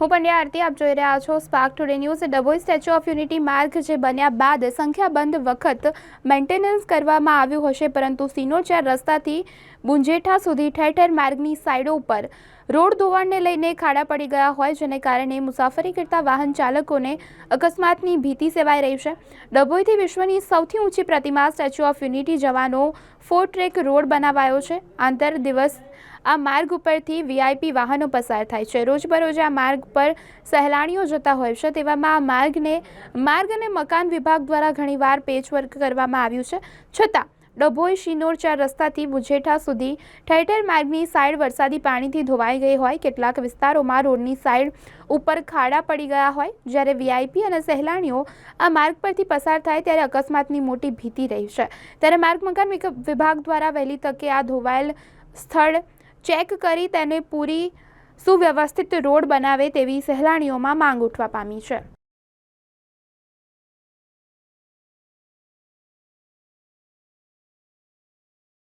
હું પંડ્યા આરતી, આપ જોઈ રહ્યા છો Spark today news Dabhoi statue of unity માર્ગ જે બન્યા બાદ સંખ્યાબંધ વખત મેન્ટેનન્સ કરવામાં આવ્યું હશે, પરંતુ સિનોચાર રસ્તાથી બુંજેઠા સુધી ઠેર ઠેર માર્ગની સાઈડો ઉપર રોડ ધોવાણને લઈને ખાડા પડી ગયા હોય, જેને કારણે મુસાફરી કરતા વાહન ચાલકોને અકસ્માતની ભીતિ સેવાઈ રહી છે. ડભોઈથી વિશ્વની સૌથી ઊંચી પ્રતિમા સ્ટેચ્યુ ઓફ યુનિટી જવાનો ફોર ટ્રેક રોડ બનાવાયો છે. આંતર દિવસ આ માર્ગ ઉપરથી વીઆઈપી વાહનો પસાર થાય છે. રોજબરોજ આ માર્ગ પર સહેલાણીઓ જતા હોય છે, તેવામાં આ માર્ગને, માર્ગ અને મકાન વિભાગ દ્વારા ઘણીવાર પેચવર્ક કરવામાં આવ્યું છે. છતાં, ડભોઈ, શિનોર ચાર રસ્તાથી બુજેઠા સુધી ઠેર ઠેર માર્ગની સાઈડ વરસાદી પાણીથી ધોવાઈ ગઈ હોય. કેટલાક વિસ્તારોમાં રોડની સાઈડ ઉપર ખાડા પડી ગયા હોય. જ્યારે વીઆઈપી અને સહેલાણીઓ આ માર્ગ પરથી પસાર થાય ત્યારે અકસ્માતની મોટી ભીતિ રહી છે. ત્યારે માર્ગ મકાન વિભાગ દ્વારા વહેલી તકે આ ધોવાયેલ સ્થળ ચેક કરી તેને પૂરી સુવ્યવસ્થિત રોડ બનાવે તેવી સહેલાણીઓમાં માંગ ઉઠવા પામી છે.